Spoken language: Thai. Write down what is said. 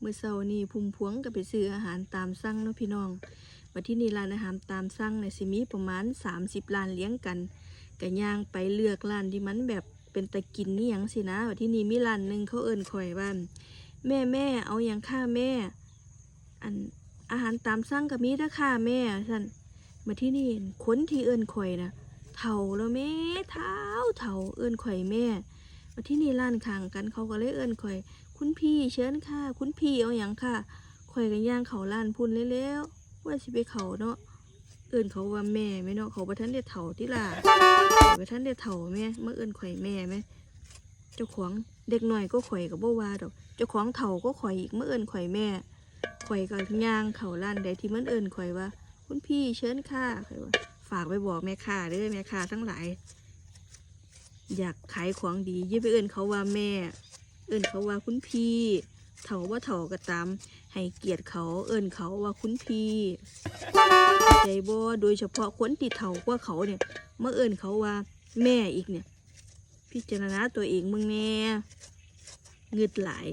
เมื่อเช้านี้พุ่มพวงก็ไปซื้ออาหารตามสั่งเนาะพี่น้องว่าที่นี่ร้านอาหารตามสั่งเนี่ยสิมีประมาณ 30ร้านเลี้ยงกันก็ย่างไปเลือกร้านที่มันแบบเป็นตะกินนี่ยังสินะว่าที่นี่มีร้านหนึ่งเขาเอิ้นข่อยว่าแม่แม่เอาหยังค่าแม่ อันอาหารตามสั่งก็มีราคาแม่สั่นมาที่นี่คนที่เอิ้นข่อยนะเฒ่าแล้วแม่เฒ่าเฒ่าเอิ้นข่อยแม่ มาที่นี่ร้านข้างกันเขาก็เลยเอิ้นข่อย คุณพี่เชิญค่ะ คุณพี่เอาอย่างค่ะข่อยกันย่างเขาล้านพุ่นเร็วๆว่าสิไปเขาเนาะเอิ้นเขาว่าแม่ไหมเนาะเขาบ่ทันได้เฒ่าที่ล่ะเขาบ่ทันได้เฒ่าแม่เมาเอิ้นข่อยแม่ไหมเจ้าของเด็กหน่อยก็ข่อยก็บ่ว่าดอก เจ้าของเฒ่าก็ข่อยอีกเมาเอิ้นข่อยแม่ข่อยก็ย่างเขาล้านใดที่มันเอิ้นข่อยว่า คุณพี่เชิญค่ะข่อยว่าฝากไปบอกแม่ค้าเด้อแม่ค้าทั้งหลาย อยากขายของดีอย่าไปเอิ้นเขาว่าแม่ เอิ้นเขาว่าคุณพี่เถาว่าเถาก็ตาม ให้เกียรติเขาเอิ้นเขาว่าคุณพี่ใจบ่โดยเฉพาะคนที่เฒ่ากว่าเขาเนี่ยเมื่อเอิ้นเขาว่าแม่อีกเนี่ย พิจารณาตัวเองมึงแน่เงืดหลาย